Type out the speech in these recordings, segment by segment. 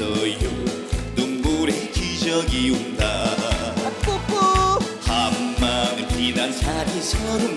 있어요. 눈물의 기적이 온다. 한마는 비난 살이 서는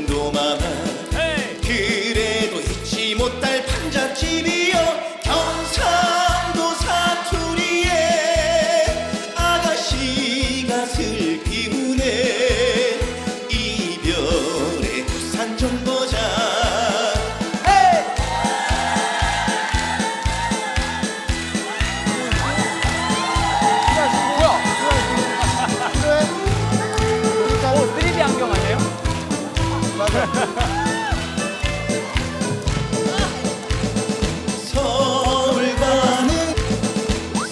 서울 가는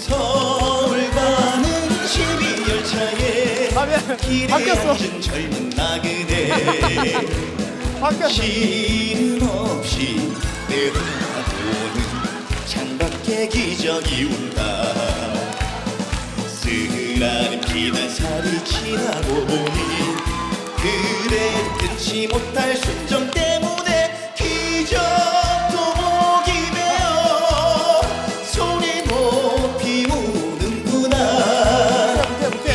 서울 가는 12열차에 가면 길에 바뀌었어. 앉은 젊은 나그네 바뀌었어. 쉬는 없이 내려다보는 창밖에 기적이 운다 쓰라린 비난살이 지나고 보니 못할 순정 때문에 기적도 목이 메어 소리 높이 우는구나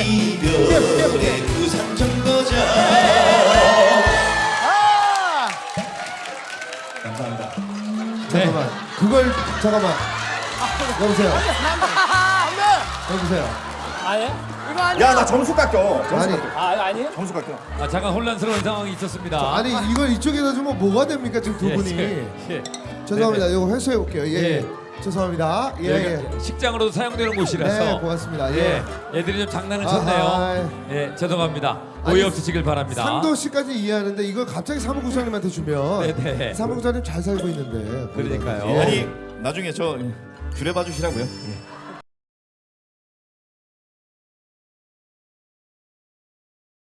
이별의 부산 정거장 잠깐만. 그걸 잠깐만. 여보세요. 여보세요. 아예? 이거 아니야? 야나 점수 깎여 점수 아니 깎여 아, 아니에요? 점수 깎여 아, 잠깐 혼란스러운 상황이 있었습니다. 아니 이걸 이쪽에다 주면 뭐가 됩니까 지금 두 예, 분이? 예, 예. 죄송합니다. 네네. 이거 회수해 볼게요. 예. 예. 예. 죄송합니다. 예. 예. 여기가 식장으로도 사용되는 곳이라서. 네, 고맙습니다. 예. 예. 애들이 좀 장난을 아하. 쳤네요. 예, 죄송합니다. 오해 아니, 없으시길 바랍니다. 상도 씨까지 이해하는데 이걸 갑자기 사무국장님한테 주면 네네. 사무국장님 잘 살고 있는데 그러니까요. 예. 아니 나중에 저 그래 봐주시라고요